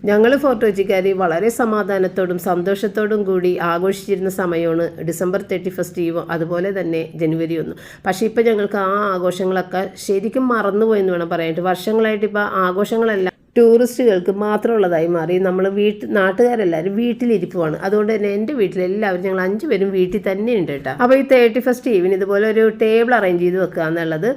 ഞങ്ങൾ ഫോട്ടോജിക്കാർ വളരെ സമാധാനത്തോടും സന്തോഷത്തോടും കൂടി ആഘോഷിച്ചിരുന്ന സമയമാണ് ഡിസംബർ തേർട്ടി ഫസ്റ്റ് ഈവ് അതുപോലെ തന്നെ ജനുവരി ഒന്ന്. പക്ഷേ ഇപ്പോൾ ഞങ്ങൾക്ക് ആ ആഘോഷങ്ങളൊക്കെ ശരിക്കും മറന്നുപോയെന്ന് വേണം പറയാനായിട്ട്. വർഷങ്ങളായിട്ട് ഇപ്പോൾ ആഘോഷങ്ങളെല്ലാം ടൂറിസ്റ്റുകൾക്ക് മാത്രമുള്ളതായി മാറി. നമ്മൾ വീട്ടിൽ നാട്ടുകാരെല്ലാവരും വീട്ടിലിരിപ്പുമാണ് അതുകൊണ്ട് തന്നെ എന്റെ വീട്ടിൽ എല്ലാവരും ഞങ്ങൾ അഞ്ച് പേരും വീട്ടിൽ തന്നെ ഉണ്ട് കേട്ടോ. അപ്പോൾ ഈ തേർട്ടി ഫസ്റ്റ് ഈവിന് ഇതുപോലെ ഒരു ടേബിൾ അറേഞ്ച് ചെയ്ത് വെക്കുക എന്നുള്ളത്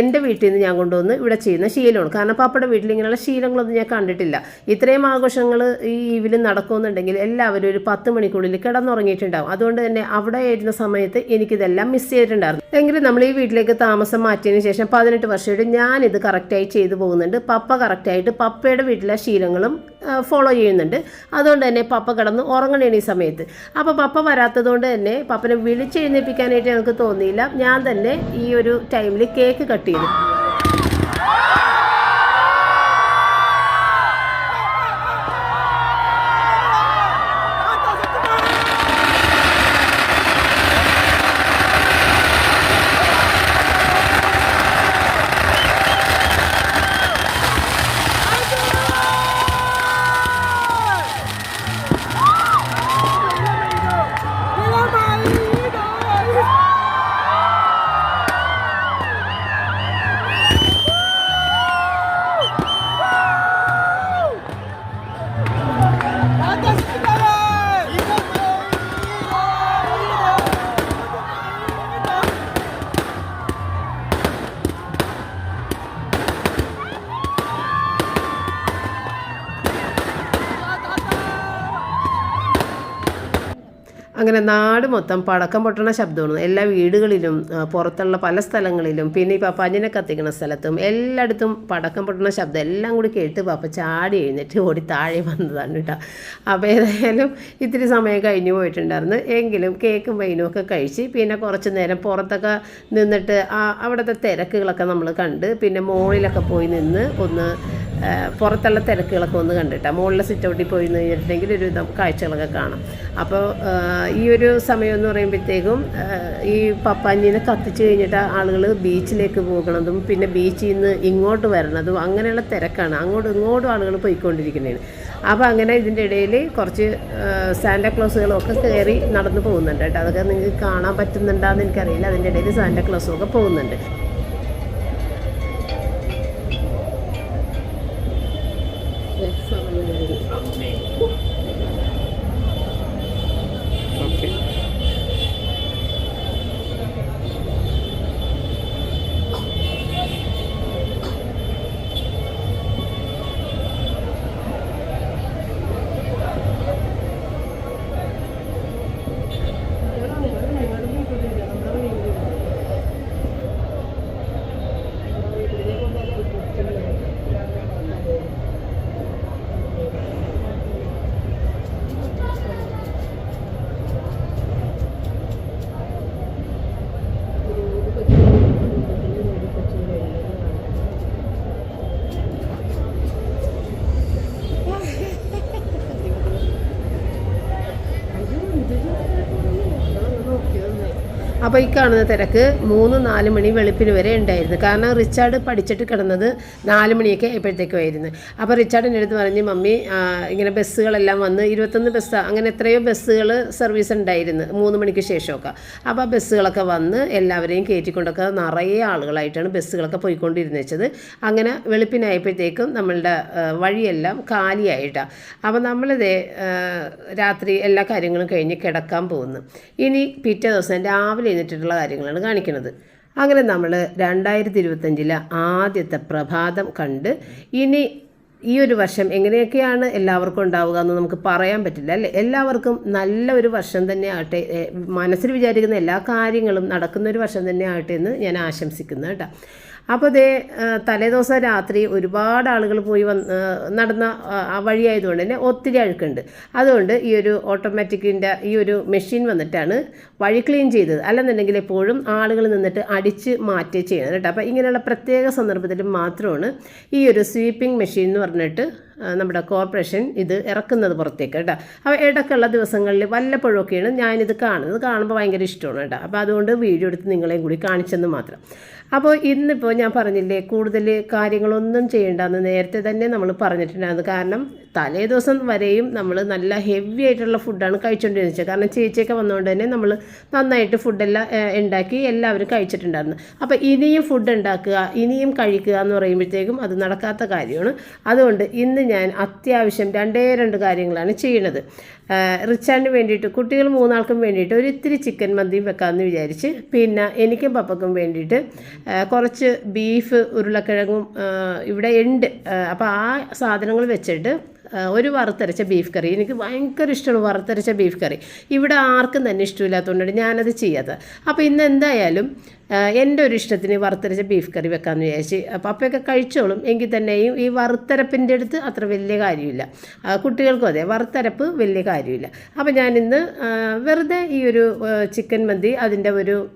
എന്റെ വീട്ടിൽ നിന്ന് ഞാൻ കൊണ്ടുവന്ന് ഇവിടെ ചെയ്യുന്ന ശീലമാണ്. കാരണം പപ്പയുടെ വീട്ടിൽ ഇങ്ങനെയുള്ള ശീലങ്ങളൊന്നും ഞാൻ കണ്ടിട്ടില്ല. ഇത്രയും ആഘോഷങ്ങൾ ഈ ഈവിൽ നടക്കുമെന്നുണ്ടെങ്കിൽ എല്ലാവരും ഒരു പത്ത് മണിക്കുള്ളിൽ കിടന്നുറങ്ങിയിട്ടുണ്ടാവും. അതുകൊണ്ട് തന്നെ അവിടെ ആയിരുന്ന സമയത്ത് എനിക്കിതെല്ലാം മിസ് ചെയ്തിട്ടുണ്ടായിരുന്നു. എങ്കിലും നമ്മൾ ഈ വീട്ടിലേക്ക് താമസം മാറ്റിയതിന് ശേഷം പതിനെട്ട് വർഷമായിട്ട് ഞാനിത് കറക്റ്റായി ചെയ്തു പോകുന്നുണ്ട്. പപ്പ കറക്റ്റായിട്ട് പപ്പയുടെ വീട്ടിലെ ശീലങ്ങളും ഫോളോ ചെയ്യുന്നുണ്ട്. അതുകൊണ്ട് തന്നെ പപ്പ കിടന്ന് ഉറങ്ങണേണ് ഈ സമയത്ത്. അപ്പോൾ പപ്പ വരാത്തതുകൊണ്ട് തന്നെ പപ്പനെ വിളിച്ചെഴുന്നേൽപ്പിക്കാനായിട്ട് ഞങ്ങൾക്ക് തോന്നിയില്ല. ഞാൻ തന്നെ ഈ ഒരു ടൈമിൽ കേക്ക് കട്ട് ചെയ്തു. അങ്ങനെ നാട് മൊത്തം പടക്കം പൊട്ടണ ശബ്ദമാണ്. എല്ലാ വീടുകളിലും പുറത്തുള്ള പല സ്ഥലങ്ങളിലും പിന്നെ ഈ പപ്പാഞ്ഞിനെ കത്തിക്കുന്ന സ്ഥലത്തും എല്ലായിടത്തും പടക്കം പൊട്ടണ ശബ്ദം എല്ലാം കൂടി കേട്ട് പാപ്പ ചാടി എഴുന്നേറ്റ് ഓടി താഴെ വന്നതാണ് കേട്ടോ. അപ്പോൾ ഏതായാലും ഇത്തിരി സമയം കഴിഞ്ഞു പോയിട്ടുണ്ടായിരുന്നു. എങ്കിലും കേക്കും വൈനും ഒക്കെ കഴിച്ച് പിന്നെ കുറച്ച് നേരം പുറത്തൊക്കെ നിന്നിട്ട് ആ അവിടുത്തെ തിരക്കുകളൊക്കെ നമ്മൾ കണ്ട് പിന്നെ മോളിലൊക്കെ പോയി നിന്ന് ഒന്ന് പുറത്തുള്ള തിരക്കുകളൊക്കെ ഒന്ന് കണ്ടിട്ടാ. മുകളിലെ സിറ്റ് ഔട്ടിൽ പോയി എന്ന് കഴിഞ്ഞിട്ടുണ്ടെങ്കിൽ ഒരു കാഴ്ചകളൊക്കെ കാണാം. അപ്പോൾ ഈ ഒരു സമയം എന്ന് പറയുമ്പോഴത്തേക്കും ഈ പപ്പാഞ്ഞിനെ കത്തിച്ച് കഴിഞ്ഞിട്ട് ആളുകൾ ബീച്ചിലേക്ക് പോകണതും പിന്നെ ബീച്ചിൽ നിന്ന് ഇങ്ങോട്ട് വരണതും അങ്ങനെയുള്ള തിരക്കാണ്. അങ്ങോട്ടും ഇങ്ങോട്ടും ആളുകൾ പോയിക്കൊണ്ടിരിക്കുന്നതാണ്. അപ്പോൾ അങ്ങനെ ഇതിന്റെ ഇടയിൽ കുറച്ച് സാന്റാക്ലോസുകളൊക്കെ കയറി നടന്നു പോകുന്നുണ്ട് കേട്ടോ. അതൊക്കെ നിങ്ങൾക്ക് കാണാൻ പറ്റുന്നുണ്ടാന്ന് എനിക്കറിയില്ല. അതിന്റെ ഇടയിൽ സാന്റാക്ലോസും ഒക്കെ പോകുന്നുണ്ട്. അപ്പോൾ ഈ കാണുന്ന തിരക്ക് മൂന്ന് നാല് മണി വെളുപ്പിന് വരെ ഉണ്ടായിരുന്നു. കാരണം റിച്ചാർഡ് പഠിച്ചിട്ട് കിടന്നത് നാല് മണിയൊക്കെ ആയപ്പോഴത്തേക്കുമായിരുന്നു അപ്പോൾ റിച്ചാർഡിന്റെ അടുത്ത് പറഞ്ഞ് മമ്മി ഇങ്ങനെ ബസ്സുകളെല്ലാം വന്ന് ഇരുപത്തൊന്ന് ബസ് അങ്ങനെ എത്രയോ ബസ്സുകൾ സർവീസ് ഉണ്ടായിരുന്നു മൂന്ന് മണിക്ക് ശേഷമൊക്കെ. അപ്പോൾ ആ ബസ്സുകളൊക്കെ വന്ന് എല്ലാവരെയും കയറ്റിക്കൊണ്ടൊക്കെ നിറയെ ആളുകളായിട്ടാണ് ബസ്സുകളൊക്കെ പോയിക്കൊണ്ടിരുന്നത്. വെച്ചത് അങ്ങനെ വെളുപ്പിനായപ്പോഴത്തേക്കും നമ്മളുടെ വഴിയെല്ലാം കാലിയായിട്ടാണ് അപ്പോൾ നമ്മളിതേ രാത്രി എല്ലാ കാര്യങ്ങളും കഴിഞ്ഞ് കിടക്കാൻ പോകുന്നു. ഇനി പിറ്റേ ദിവസം രാവിലെ എഴുന്നേറ്റിട്ടുള്ള കാര്യങ്ങളാണ് കാണിക്കുന്നത്. അങ്ങനെ നമ്മൾ രണ്ടായിരത്തി ഇരുപത്തഞ്ചിലെ ആദ്യത്തെ പ്രഭാതം കണ്ട് ഇനി ഈ ഒരു വർഷം എങ്ങനെയൊക്കെയാണ് എല്ലാവർക്കും ഉണ്ടാവുക എന്ന് നമുക്ക് പറയാൻ പറ്റില്ല അല്ലേ? എല്ലാവർക്കും നല്ല ഒരു വർഷം തന്നെ ആകട്ടെ മനസ്സിൽ വിചാരിക്കുന്ന എല്ലാ കാര്യങ്ങളും നടക്കുന്ന ഒരു വർഷം തന്നെ ആകട്ടെ എന്ന് ഞാൻ ആശംസിക്കുന്നു കേട്ടോ. അപ്പോൾ ആ, തലേദിവസം രാത്രി ഒരുപാട് ആളുകൾ പോയി വന്ന് നടന്ന വഴിയായതുകൊണ്ട് തന്നെ ഒത്തിരി അഴുക്കുണ്ട്. അതുകൊണ്ട് ഈ ഒരു ഓട്ടോമാറ്റിക്കിന്റെ ഈ ഒരു മെഷീൻ വന്നിട്ടാണ് വഴി ക്ലീൻ ചെയ്തത്. അല്ലെന്നുണ്ടെങ്കിൽ എപ്പോഴും ആളുകൾ നിന്നിട്ട് അടിച്ച് മാറ്റി ചെയ്യണം കേട്ടോ. അപ്പോൾ ഇങ്ങനെയുള്ള പ്രത്യേക സന്ദർഭത്തിൽ മാത്രമാണ് ഈ ഒരു സ്വീപ്പിംഗ് മെഷീൻ എന്ന് പറഞ്ഞിട്ട് നമ്മുടെ കോർപ്പറേഷൻ ഇത് ഇറക്കുന്നത് പുറത്തേക്ക് കേട്ടോ. അപ്പോൾ ഇടയ്ക്കുള്ള ദിവസങ്ങളിൽ വല്ലപ്പോഴൊക്കെയാണ് ഞാനിത് കാണുന്നത്. കാണുമ്പോൾ ഭയങ്കര ഇഷ്ടമാണ് കേട്ടോ. അപ്പോൾ അതുകൊണ്ട് വീഡിയോ എടുത്ത് നിങ്ങളെയും കൂടി കാണിച്ചെന്ന് മാത്രം. അപ്പോൾ ഇന്നിപ്പോൾ ഞാൻ പറഞ്ഞില്ലേ കൂടുതൽ കാര്യങ്ങളൊന്നും ചെയ്യേണ്ടെന്ന് നേരത്തെ തന്നെ നമ്മൾ പറഞ്ഞിട്ടുണ്ടായിരുന്നു. കാരണം തലേ ദിവസം വരെയും നമ്മൾ നല്ല ഹെവി ആയിട്ടുള്ള ഫുഡാണ് കഴിച്ചുകൊണ്ടിരുന്നത് കാരണം ചേച്ചിയൊക്കെ വന്നുകൊണ്ട് തന്നെ നമ്മൾ നന്നായിട്ട് ഫുഡെല്ലാം ഉണ്ടാക്കി എല്ലാവരും കഴിച്ചിട്ടുണ്ടായിരുന്നു. അപ്പോൾ ഇനിയും ഫുഡ് ഉണ്ടാക്കുക ഇനിയും കഴിക്കുക എന്ന് പറയുമ്പോഴത്തേക്കും അത് നടക്കാത്ത കാര്യമാണ്. അതുകൊണ്ട് ഇന്ന് ഞാൻ അത്യാവശ്യം രണ്ടേ രണ്ട് കാര്യങ്ങളാണ് ചെയ്യുന്നത് ഏഹ്, റിച്ചാറിന് വേണ്ടിയിട്ട് കുട്ടികൾ മൂന്നാൾക്കും വേണ്ടിയിട്ട് ഒരു ഇത്തിരി ചിക്കൻ മന്തിയും വെക്കാമെന്ന് വിചാരിച്ച് പിന്നെ എനിക്കും പപ്പക്കും വേണ്ടിയിട്ട് കുറച്ച് ബീഫ് ഉരുളക്കിഴങ്ങും ഇവിടെ ഉണ്ട്. അപ്പോൾ ആ സാധനങ്ങൾ വെച്ചിട്ട് ഒരു വറുത്തരച്ച ബീഫ് കറി എനിക്ക് ഭയങ്കര ഇഷ്ടമാണ് വറുത്തരച്ച ബീഫ് കറി ഇവിടെ ആർക്കും തന്നെ ഇഷ്ടമില്ലാത്തതുകൊണ്ടാണ് ഞാനത് ചെയ്യാത്തത്. അപ്പോൾ ഇന്ന് എന്തായാലും എന്റെ ഒരു ഇഷ്ടത്തിന് വറുത്തരച്ച ബീഫ് കറി വെക്കാമെന്ന് വിചാരിച്ച്. അപ്പയൊക്കെ കഴിച്ചോളും. എങ്കിൽ തന്നെയും ഈ വറുത്തരപ്പിന്റെ അടുത്ത് അത്ര വലിയ കാര്യമില്ല. കുട്ടികൾക്കും അതെ വറുത്തരപ്പ് വലിയ കാര്യമില്ല. അപ്പോൾ ഞാനിന്ന് വെറുതെ ഈ ഒരു ചിക്കൻ മന്തി അതിന്റെ ഒരു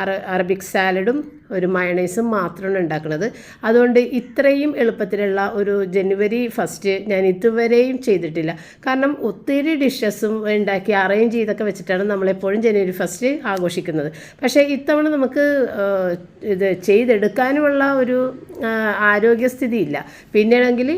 അറ അറബിക് സാലഡും ഒരു മയണൈസും മാത്രമാണ് ഉണ്ടാക്കുന്നത്. അതുകൊണ്ട് ഇത്രയും എളുപ്പത്തിലുള്ള ഒരു ജനുവരി ഫസ്റ്റ് ഞാൻ ഇതുവരെയും ചെയ്തിട്ടില്ല. കാരണം ഒത്തിരി ഡിഷസും ഉണ്ടാക്കി അറേഞ്ച് ചെയ്തൊക്കെ വെച്ചിട്ടാണ് നമ്മളെപ്പോഴും ജനുവരി ഫസ്റ്റ് ആഘോഷിക്കുന്നത്. പക്ഷേ ഇത്തവണ നമുക്ക് ഇത് ചെയ്തെടുക്കാനുമുള്ള ഒരു ആരോഗ്യസ്ഥിതിയില്ല. പിന്നെയാണെങ്കിൽ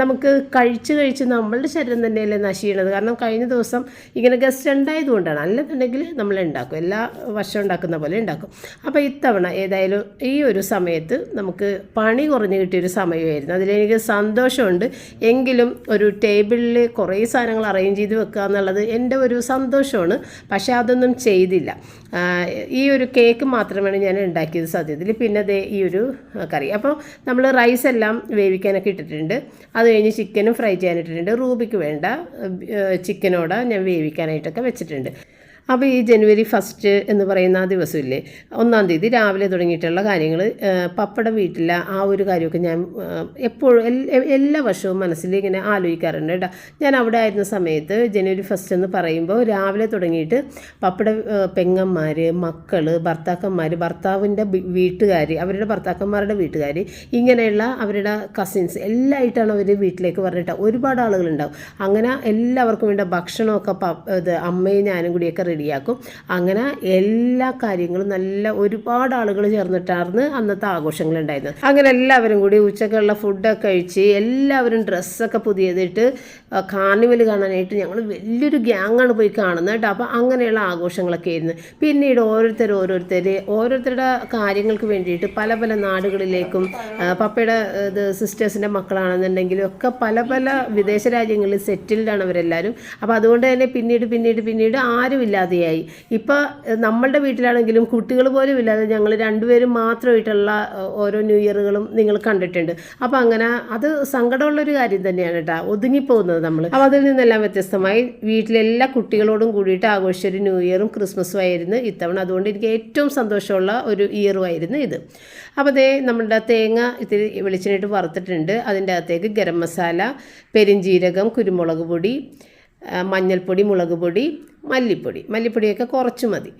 നമുക്ക് കഴിച്ച് കഴിച്ച് നമ്മളുടെ ശരീരം തന്നെയല്ലേ നശിക്കണത് കാരണം കഴിഞ്ഞ ദിവസം ഇങ്ങനെ ഗസ്റ്റ് ഉണ്ടായത് കൊണ്ടാണ് അല്ലെന്നുണ്ടെങ്കിൽ നമ്മൾ ഉണ്ടാക്കും. എല്ലാ വർഷം ഉണ്ടാക്കുന്ന പോലെ ഉണ്ടാക്കും. അപ്പോൾ ഇത്തവണ ഏതായാലും ഈ ഒരു സമയത്ത് നമുക്ക് പണി കുറഞ്ഞ് കിട്ടിയൊരു സമയമായിരുന്നു. അതിലെനിക്ക് സന്തോഷമുണ്ട്. എങ്കിലും ഒരു ടേബിളിൽ കുറേ സാധനങ്ങൾ അറേഞ്ച് ചെയ്ത് വെക്കുക എന്നുള്ളത് എന്റെ ഒരു സന്തോഷമാണ്. പക്ഷേ അതൊന്നും ചെയ്തില്ല. ഈ ഒരു കേക്ക് മാത്രമാണ് ഞാൻ ഉണ്ടാക്കിയത് സത്യത്തിൽ. പിന്നെ അതേ ഈ ഒരു കറി. അപ്പോൾ നമ്മൾ റൈസ് എല്ലാം വേവിക്കാനൊക്കെ ഇട്ടിട്ടുണ്ട്. അത് കഴിഞ്ഞ് ചിക്കനും ഫ്രൈ ചെയ്യാനിട്ടിട്ടുണ്ട്. റൂബിക്ക് വേണ്ട ചിക്കനോടെ ഞാൻ വേവിക്കാനായിട്ടൊക്കെ വെച്ചിട്ടുണ്ട്. അപ്പോൾ ഈ ജനുവരി ഫസ്റ്റ് എന്ന് പറയുന്ന ആ ദിവസമില്ലേ ഒന്നാം തീയതി രാവിലെ തുടങ്ങിയിട്ടുള്ള കാര്യങ്ങൾ പപ്പട വീട്ടിലെ ആ ഒരു കാര്യമൊക്കെ ഞാൻ എപ്പോഴും എല്ലാ വർഷവും മനസ്സിൽ ഇങ്ങനെ ആലോചിക്കാറുണ്ട് കേട്ടോ. ഞാൻ അവിടെ ആയിരുന്ന സമയത്ത് ജനുവരി ഫസ്റ്റ് എന്ന് പറയുമ്പോൾ രാവിലെ തുടങ്ങിയിട്ട് പപ്പട പെങ്ങന്മാർ മക്കൾ ഭർത്താക്കന്മാർ ഭർത്താവിന്റെ വീട്ടുകാർ അവരുടെ ഭർത്താക്കന്മാരുടെ വീട്ടുകാർ ഇങ്ങനെയുള്ള അവരുടെ കസിൻസ് എല്ലായിട്ടാണ് അവർ വീട്ടിലേക്ക് പറഞ്ഞിട്ട് ഒരുപാട് ആളുകളുണ്ടാവും. അങ്ങനെ എല്ലാവർക്കും വേണ്ട ഭക്ഷണമൊക്കെ ഇത് അമ്മയും ഞാനും കൂടിയൊക്കെ റെഡിയാക്കും. അങ്ങനെ എല്ലാ കാര്യങ്ങളും നല്ല ഒരുപാട് ആളുകൾ ചേർന്നിട്ടായിരുന്നു അന്നത്തെ ആഘോഷങ്ങൾ ഉണ്ടായിരുന്നത് അങ്ങനെ എല്ലാവരും കൂടി ഉച്ചക്കുള്ള ഫുഡൊക്കെ കഴിച്ച് എല്ലാവരും ഡ്രസ്സൊക്കെ പുതിയതിട്ട് കാർണിവൽ കാണാനായിട്ട് ഞങ്ങൾ വലിയൊരു ഗ്യാങ്ങാണ് പോയി കാണുന്നത് കേട്ടോ. അപ്പോൾ അങ്ങനെയുള്ള ആഘോഷങ്ങളൊക്കെ ആയിരുന്നു. പിന്നീട് ഓരോരുത്തർ ഓരോരുത്തർ ഓരോരുത്തരുടെ കാര്യങ്ങൾക്ക് വേണ്ടിയിട്ട് പല പല നാടുകളിലേക്കും പപ്പയുടെ ഇത് സിസ്റ്റേഴ്സിന്റെ മക്കളാണെന്നുണ്ടെങ്കിലും ഒക്കെ പല പല വിദേശ രാജ്യങ്ങളിൽ സെറ്റിൽഡാണ് അവരെല്ലാവരും അപ്പോൾ അതുകൊണ്ട് തന്നെ പിന്നീട് പിന്നീട് പിന്നീട് ആരുമില്ലാതെയായി ഇപ്പോൾ നമ്മളുടെ വീട്ടിലാണെങ്കിലും കുട്ടികൾ പോലും ഇല്ലാതെ ഞങ്ങൾ രണ്ടുപേരും മാത്രമായിട്ടുള്ള ഓരോ ന്യൂ ഇയറുകളും നിങ്ങൾ കണ്ടിട്ടുണ്ട്. അപ്പോൾ അങ്ങനെ അത് സങ്കടമുള്ള ഒരു കാര്യം തന്നെയാണ് കേട്ടോ ഒതുങ്ങിപ്പോകുന്നത് നമ്മൾ അപ്പോൾ അതിൽ നിന്നെല്ലാം വ്യത്യസ്തമായി വീട്ടിലെല്ലാ കുട്ടികളോടും കൂടിയിട്ട് ആഘോഷിച്ചൊരു ന്യൂ ഇയറും ക്രിസ്മസും ആയിരുന്നു ഇത്തവണ. അതുകൊണ്ട് എനിക്ക് ഏറ്റവും സന്തോഷമുള്ള ഒരു ഇയറും ആയിരുന്നു ഇത്. അപ്പോൾ അതേ നമ്മളുടെ തേങ്ങ ഇത്തിരി വെളിച്ചിനായിട്ട് വറുത്തിട്ടുണ്ട്. അതിന്റെ അകത്തേക്ക് ഗരം മസാല പെരിഞ്ജീരകം കുരുമുളക് പൊടി മഞ്ഞൾപ്പൊടി മുളക് പൊടി മല്ലിപ്പൊടി. മല്ലിപ്പൊടിയൊക്കെ കുറച്ച് മതി.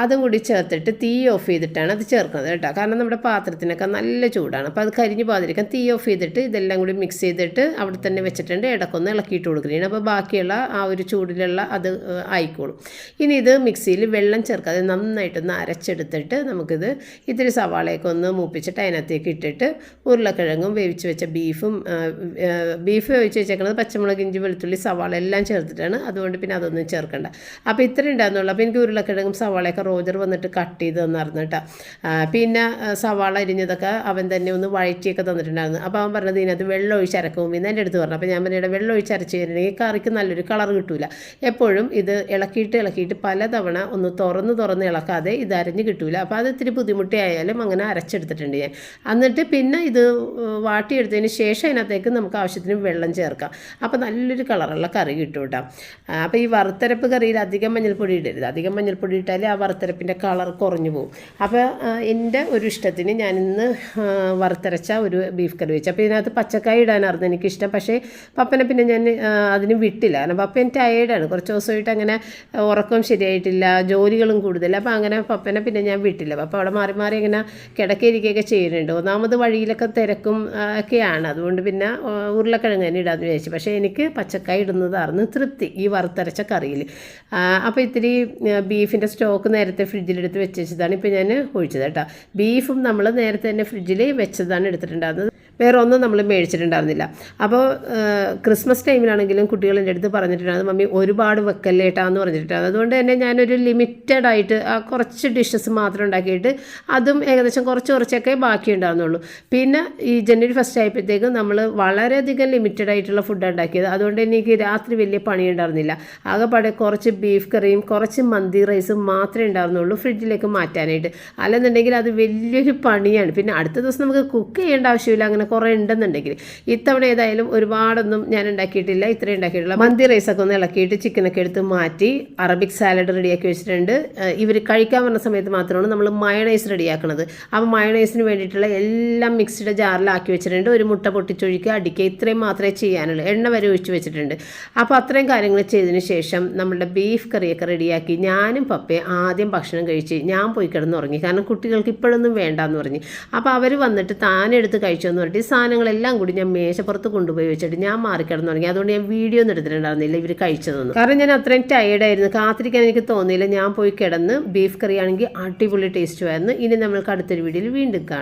അതും കൂടി ചേർത്തിട്ട് തീ ഓഫ് ചെയ്തിട്ടാണ് അത് ചേർക്കുന്നത് കേട്ടോ. കാരണം നമ്മുടെ പാത്രത്തിനൊക്കെ നല്ല ചൂടാണ്. അപ്പോൾ അത് കരിഞ്ഞു പോകാതിരിക്കാൻ തീ ഓഫ് ചെയ്തിട്ട് ഇതെല്ലാം കൂടി മിക്സ് ചെയ്തിട്ട് അവിടെ തന്നെ വെച്ചിട്ടുണ്ട് ഇടക്കൊന്ന് ഇളക്കിയിട്ട് കൊടുക്കുകയാണ്. അപ്പോൾ ബാക്കിയുള്ള ആ ഒരു ചൂടിലുള്ള അത് ആയിക്കോളും. ഇനി ഇത് മിക്സിയിൽ വെള്ളം ചേർക്കാതെ നന്നായിട്ടൊന്ന് അരച്ചെടുത്തിട്ട് നമുക്കിത് ഇത്തിരി സവാളയൊക്കെ ഒന്ന് മൂപ്പിച്ചിട്ട് അതിനകത്തേക്ക് ഇട്ടിട്ട് ഉരുളക്കിഴങ്ങും വേവിച്ച് വെച്ച ബീഫും ബീഫ് വേവിച്ച് വെച്ചേക്കുന്നത് പച്ചമുളക് ഇഞ്ചി വെളുത്തുള്ളി സവാള എല്ലാം ചേർത്തിട്ടാണ്. അതുകൊണ്ട് പിന്നെ അതൊന്നും ചേർക്കണ്ട. അപ്പോൾ ഇത്ര ഉണ്ടാകുന്നുള്ളൂ അപ്പോൾ എനിക്ക് ഉരുളക്കിഴങ്ങും സവാളയൊക്കെ റോജർ വന്നിട്ട് കട്ട് ചെയ്ത് തന്നായിരുന്നു കേട്ടോ. പിന്നെ സവാള അരിഞ്ഞതൊക്കെ അവൻ തന്നെ ഒന്ന് വഴറ്റിയൊക്കെ തന്നിട്ടുണ്ടായിരുന്നു. അപ്പോൾ അവൻ പറഞ്ഞത് ഇതിനകത്ത് വെള്ളം ഒഴിച്ച് അരക്കും എന്ന് എന്റെ അടുത്ത് പറഞ്ഞു. അപ്പോൾ ഞാൻ പറഞ്ഞിട്ട് വെള്ളം ഒഴിച്ച് അരച്ച് കഴിഞ്ഞിട്ടുണ്ടെങ്കിൽ കറിക്ക് നല്ലൊരു കളർ കിട്ടില്ല എപ്പോഴും ഇത് ഇളക്കിയിട്ട് ഇളക്കിയിട്ട് പലതവണ ഒന്ന് തുറന്ന് തുറന്ന് ഇളക്കാതെ ഇത് അരഞ്ഞ് കിട്ടില്ല അപ്പോൾ അത് ഇത്തിരി ബുദ്ധിമുട്ടിയായാലും അങ്ങനെ അരച്ചെടുത്തിട്ടുണ്ട് ഞാൻ. എന്നിട്ട് പിന്നെ ഇത് വാട്ടിയെടുത്തതിന് ശേഷം അതിനകത്തേക്ക് നമുക്ക് ആവശ്യത്തിന് വെള്ളം ചേർക്കാം. അപ്പോൾ നല്ലൊരു കളറുള്ള കറി കിട്ടും കേട്ടോ. അപ്പോൾ ഈ വറുത്തരപ്പ് കറിയിൽ അധികം മഞ്ഞൾപ്പൊടി ഇടരുത്. അധികം മഞ്ഞൾപ്പൊടി ഇട്ടാൽ ആ വറുത്തരപ്പിന്റെ കളർ കുറഞ്ഞു പോകും അപ്പോൾ എന്റെ ഒരു ഇഷ്ടത്തിന് ഞാൻ ഇന്ന് വറുത്തരച്ച ഒരു ബീഫ് കറി വെച്ചു. അപ്പോൾ ഇതിനകത്ത് പച്ചക്കായ ഇടാനായിരുന്നു എനിക്കിഷ്ടം. പക്ഷേ പപ്പനെ പിന്നെ ഞാൻ അതിന് വിട്ടില്ല. കാരണം പപ്പൻ ടയേർഡാണ് കുറച്ച് ദിവസമായിട്ട് അങ്ങനെ ഉറക്കം ശരിയായിട്ടില്ല ജോലികളും കൂടുതൽ. അപ്പോൾ അങ്ങനെ പപ്പനെ പിന്നെ ഞാൻ വിട്ടില്ല. അപ്പോൾ അവിടെ മാറി മാറി ഇങ്ങനെ കിടക്കയിരിക്കുകയൊക്കെ ചെയ്യുന്നുണ്ട്. ഒന്നാമത് വഴിയിലൊക്കെ തിരക്കും ഒക്കെയാണ്. അതുകൊണ്ട് പിന്നെ ഉരുളക്കിഴങ്ങ് തന്നെ ഇടാമെന്ന് വിചാരിച്ചു. പക്ഷേ എനിക്ക് പച്ചക്കായ ഇടുന്നതായിരുന്നു തൃപ്തി ഈ വറുത്തരച്ച കറിയിൽ അപ്പോൾ ഇത്തിരി ബീഫിന്റെ സ്റ്റോക്ക് നേരത്തെ ഫ്രിഡ്ജിലെടുത്ത് വെച്ചതാണ് ഇപ്പോൾ ഞാൻ ഒഴിച്ചത് കേട്ടോ. ബീഫും നമ്മൾ നേരത്തെ തന്നെ ഫ്രിഡ്ജിൽ വെച്ചതാണ് എടുത്തിട്ടുണ്ടായിരുന്നത്. വേറെ ഒന്നും നമ്മൾ മേടിച്ചിട്ടുണ്ടായിരുന്നില്ല. അപ്പോൾ ക്രിസ്മസ് ടൈമിലാണെങ്കിലും കുട്ടികൾ എന്റെ അടുത്ത് പറഞ്ഞിട്ടുണ്ടായിരുന്നു മമ്മി ഒരുപാട് വെക്കല്ലേട്ടാന്ന് പറഞ്ഞിട്ടുണ്ടായിരുന്നു. അതുകൊണ്ട് തന്നെ ഞാനൊരു ലിമിറ്റഡ് ആയിട്ട് ആ കുറച്ച് ഡിഷസ് മാത്രം ഉണ്ടാക്കിയിട്ട് അതും ഏകദേശം കുറച്ച് കുറച്ചൊക്കെ ബാക്കി ഉണ്ടാകുന്നുള്ളൂ പിന്നെ ഈ ജനുവരി ഫസ്റ്റ് ആയപ്പോഴത്തേക്കും നമ്മൾ വളരെയധികം ലിമിറ്റഡ് ആയിട്ടുള്ള ഫുഡ് ഉണ്ടാക്കിയത്. അതുകൊണ്ട് എനിക്ക് രാത്രി വലിയ പണി ഉണ്ടായിരുന്നില്ല ആകെപ്പാടെ കുറച്ച് ബീഫ് കറിയും കുറച്ച് മന്തി റൈസും മാത്രമേ ഉണ്ടായിരുന്നുള്ളൂ ഫ്രിഡ്ജിലേക്ക് മാറ്റാനായിട്ട്. അല്ലെന്നുണ്ടെങ്കിൽ അത് വലിയൊരു പണിയാണ്. പിന്നെ അടുത്ത ദിവസം നമുക്ക് കുക്ക് ചെയ്യേണ്ട ആവശ്യമില്ല. അങ്ങനെ കുറേ ഉണ്ടെന്നുണ്ടെങ്കിൽ ഇത്തവണ ഏതായാലും ഒരുപാടൊന്നും ഞാൻ ഉണ്ടാക്കിയിട്ടില്ല ഇത്രയും ഉണ്ടാക്കിയിട്ടില്ല. മന്തി റൈസൊക്കെ ഒന്ന് ഇളക്കിയിട്ട് ചിക്കനൊക്കെ എടുത്ത് മാറ്റി അറബിക് സാലഡ് റെഡിയാക്കി വെച്ചിട്ടുണ്ട്. ഇവർ കഴിക്കാൻ വരുന്ന സമയത്ത് മാത്രമാണ് നമ്മൾ മയണൈസ് റെഡിയാക്കുന്നത് അപ്പോൾ മയണൈസിന് വേണ്ടിയിട്ടുള്ള എല്ലാം മിക്സ്ഡ് ജാറിലാക്കി വെച്ചിട്ടുണ്ട്. ഒരു മുട്ട പൊട്ടിച്ചൊഴിക്കുക അടിക്കുക ഇത്രയും മാത്രമേ ചെയ്യാനുള്ളൂ. എണ്ണ വരെ ഒഴിച്ച് വെച്ചിട്ടുണ്ട്. അപ്പോൾ അത്രയും കാര്യങ്ങൾ ചെയ്തതിന് ശേഷം നമ്മുടെ ബീഫ് കറിയൊക്കെ റെഡിയാക്കി ഞാനും പപ്പയും ആദ്യം ഭക്ഷണം കഴിച്ച് ഞാൻ പോയി കിടന്നുറങ്ങി. കാരണം കുട്ടികൾക്ക് ഇപ്പോഴൊന്നും വേണ്ടെന്ന് പറഞ്ഞ്. അപ്പോൾ അവർ വന്നിട്ട് താനെടുത്ത് കഴിച്ചെന്ന് പറഞ്ഞിട്ട് ഈ സാധനങ്ങളെല്ലാം കൂടി ഞാൻ മേശപ്പുറത്ത് കൊണ്ടുപോയി വെച്ചിട്ട് ഞാൻ മാറിക്കിടന്നു തുടങ്ങി. അതുകൊണ്ട് ഞാൻ വീഡിയോ ഒന്നും എടുത്തിട്ടുണ്ടായിരുന്നില്ല. ഇവർ കഴിച്ചതൊന്നും. കാരണം ഞാൻ അത്രയും ടയേർഡായിരുന്നു കാത്തിരിക്കാൻ എനിക്ക് തോന്നിയില്ല. ഞാൻ പോയി കിടന്ന് ബീഫ് കറി ആണെങ്കിൽ അടിപൊളി ടേസ്റ്റുമായിരുന്നു ഇനി നമ്മൾക്ക് അടുത്തൊരു വീഡിയോയിൽ വീണ്ടും കാണാം.